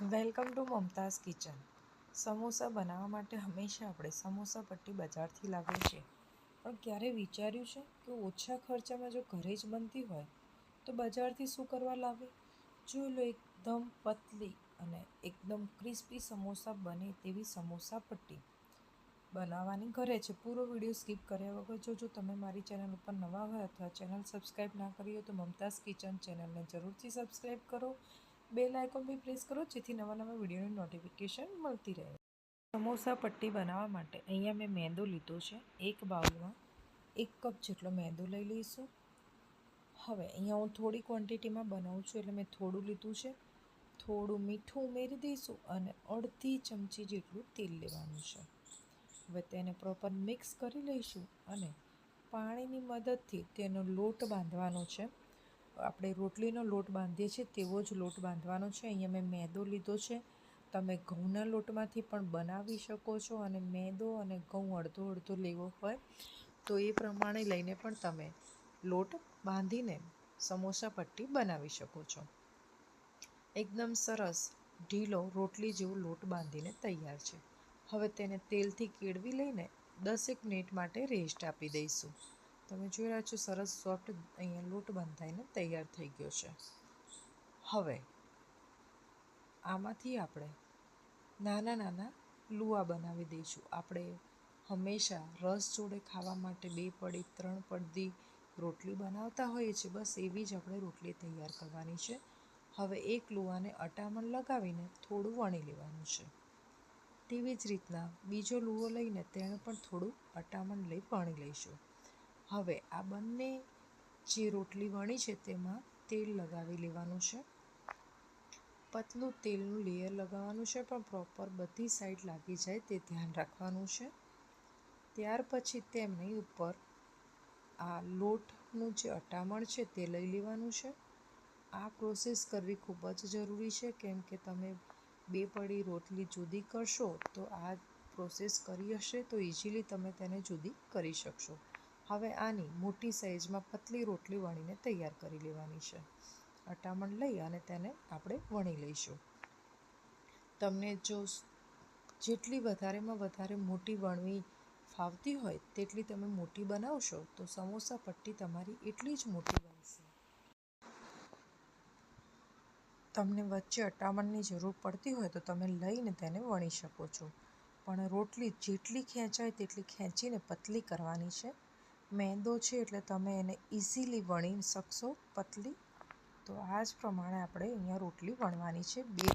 Welcome to Mumtaz kitchen. Samosa બનાવવા માટે હંમેશા આપણે સમોસા પટ્ટી બજારથી લાવીએ છીએ. પણ ક્યારે વિચાર્યું છે કે ઓછા ખર્ચામાં જો ઘરે જ બનતી હોય, તો બજારથી શું કરવા લાવે? જોઈ લો એકદમ પતલી અને એકદમ ક્રિસ્પી સમોસા બને તેવી સમોસા પટ્ટી. બનાવવાની ઘરે છે. પૂરો વીડિયો સ્કીપ કર્યા વગર જો જો તમે મારી ચેનલ ઉપર નવા હોય અથવા ચેનલ સબસ્ક્રાઈબ ના કરી હોય તો મમતાઝ કિચન ચેનલને જરૂરથી સબસ્ક્રાઈબ કરો. બેલ આઇકોન બી પ્રેસ કરો, જેથી નવા નવા વિડીયોની નોટિફિકેશન મળતી રહે. સમોસા પટ્ટી બનાવવા માટે અહીંયા મેં મેંદો લીધો છે, એક બાઉલમાં. એક કપ જેટલો મેંદો લઈ લઈશું. હવે અહીંયા હું થોડી ક્વોન્ટિટીમાં બનાવું છું, એટલે મેં થોડું લીધું છે. થોડું મીઠું ઉમેરી દઈશું અને અડધી ચમચી જેટલું તેલ લેવાનું છે. હવે તેને પ્રોપર મિક્સ કરી લઈશું અને પાણીની મદદથી તેનો લોટ બાંધવાનો છે. આપણે રોટલીનો લોટ બાંધીએ છીએ તેવો જ લોટ બાંધવાનો છે. અહીંયા મેં મેદો લીધો છે. તમે ઘઉંના લોટમાંથી પણ બનાવી શકો છો અને મેદો અને ઘઉં અડધો અડધો લેવો હોય તો એ પ્રમાણે લઈને પણ તમે લોટ બાંધીને સમોસા પટ્ટી બનાવી શકો છો. એકદમ સરસ ઢીલો રોટલી જેવો લોટ બાંધીને તૈયાર છે. હવે તેને તેલથી કેળવી લઈને દસેક મિનિટ માટે રેસ્ટ આપી દઈશું. તમે જોઈ રહ્યા છો, સરસ સોફ્ટ અહીંયા લોટ બંધાઈને તૈયાર થઈ ગયો છે. હવે, આમાંથી આપણે નાના નાના લુવા બનાવી દઈશું. આપણે હંમેશા રસ જોડે ખાવા માટે બે પડી, ત્રણ પડદી રોટલી બનાવતા હોઈએ છીએ. બસ એવી જ આપણે રોટલી તૈયાર કરવાની છે. હવે એક લુઆને અટામણ લગાવીને થોડું વણી લેવાનું છે. તેવી જ રીતના બીજો લુઓ લઈને તેણે પણ થોડું અટામણ લઈ વણી લઈશું. હવે આ બંને જે રોટલી વણી છે તેમાં તેલ લગાવી લેવાનું છે. પતલું તેલનું લેયર લગાવવાનું છે, પણ પ્રોપર બધી સાઈડ લાગી જાય તે ધ્યાન રાખવાનું છે. ત્યાર પછી તેમની ઉપર આ લોટનું જે અટામણ છે તે લઈ લેવાનું છે. આ પ્રોસેસ કરવી ખૂબ જ જરૂરી છે, કેમ કે તમે બે પડી રોટલી જુદી કરશો તો આ પ્રોસેસ કરી હશે તો ઇઝીલી તમે તેને જુદી કરી શકશો. હવે આની મોટી સાઇઝમાં પતલી રોટલી વણીને તૈયાર કરી લેવાની છે. અટામણ લઈ અને તેને આપણે વણી લઈશું. તમને જો જેટલી વધારેમાં વધારે મોટી વણવી ફાવતી હોય તેટલી તમે મોટી બનાવશો તો સમોસા પટ્ટી તમારી એટલી જ મોટી બનશે. તમને વચ્ચે અટામણની જરૂર પડતી હોય તો તમે લઈને તેને વણી શકો છો. પણ રોટલી જેટલી ખેંચાય તેટલી ખેંચીને પતલી કરવાની છે. મેંદો છે એટલે તમે એને ઇઝીલી વણી શકશો પતલી. તો આ જ પ્રમાણે આપણે અહીંયા રોટલી વણવાની છે. બે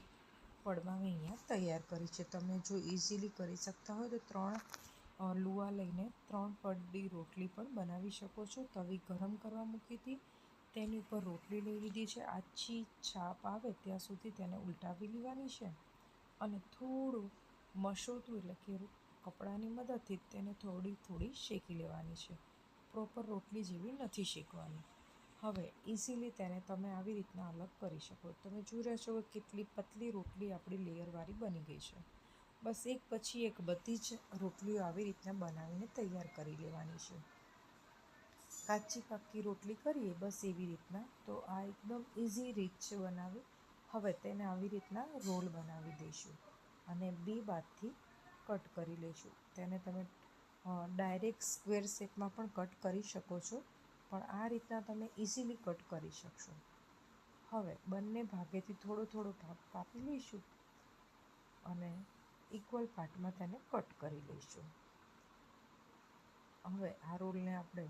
પડમાં મેં અહીંયા તૈયાર કરી છે. તમે જો ઇઝીલી કરી શકતા હોય તો ત્રણ લુવા લઈને ત્રણ પડડી રોટલી પણ બનાવી શકો છો. તવી ગરમ કરવા મૂકી હતી. તેની ઉપર રોટલી લઈ લીધી છે. આછી છાપ આવે ત્યાં સુધી તેને ઉલટાવી લેવાની છે. અને થોડું મસોતું એટલે કે કપડાની મદદથી તેને થોડી થોડી શેકી લેવાની છે. પ્રોપર રોટલી જેવી નથી શેકવાની હવે ઇઝીલી તેને તમે આવી રીતના અલગ કરી શકો. તમે જોઈ રહ્યા છો કે કેટલી પતલી રોટલી આપણી લેયરવાળી બની ગઈ છે. બસ એક પછી એક બધી જ રોટલીઓ આવી રીતના બનાવીને તૈયાર કરી લેવાની છે. કાચી પાકી રોટલી કરીએ બસ એવી રીતના તો આ એકદમ ઇઝી રીત છે બનાવી હવે તેને આવી રીતના રોલ બનાવી દઈશું અને બે બાદથી કટ કરી લઈશું. તેને તમે ડાયરેક્ટ સ્ક્વેર શેપમાં પણ કટ કરી શકો છો. પણ આ રીતના તમે ઇઝીલી કટ કરી શકશો. હવે બંને ભાગેથી થોડો થોડો ભાગ કાપી લઈશું અને ઇક્વલ પાર્ટમાં તેને કટ કરી લઈશું. હવે આ રોલને આપણે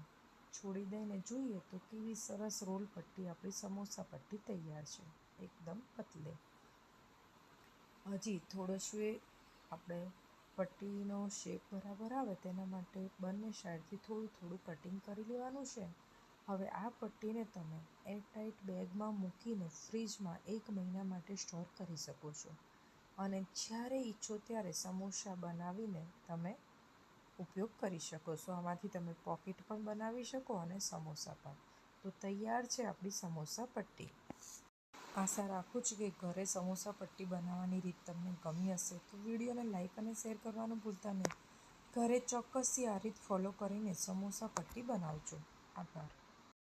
છોડી દઈને જોઈએ તો કેવી સરસ રોલ પટ્ટી આપણી સમોસા પટ્ટી તૈયાર છે. એકદમ પતલે. હજી થોડો શું આપણે પટ્ટીનો શેપ બરાબર આવે તેના માટે બંને સાઈડથી થોડું થોડું કટિંગ કરી લેવાનું છે. હવે આ પટ્ટીને તમે એરટાઈટ બેગમાં મૂકીને ફ્રીજમાં એક મહિના માટે સ્ટોર કરી શકો છો. અને જ્યારે ઈચ્છો ત્યારે સમોસા બનાવીને તમે ઉપયોગ કરી શકો છો. આમાંથી તમે પોકેટ પણ બનાવી શકો અને સમોસા પણ. તો તૈયાર છે આપણી સમોસા પટ્ટી. આશા રાખું છું કે ઘરે સમોસા પટ્ટી બનાવવાની રીત તમને ગમી હશે. તો વિડીયોને લાઈક અને શેર કરવાનું ભૂલતા નહીં. ઘરે ચોક્કસથી આ રીત ફોલો કરીને સમોસા પટ્ટી બનાવજો. આભાર.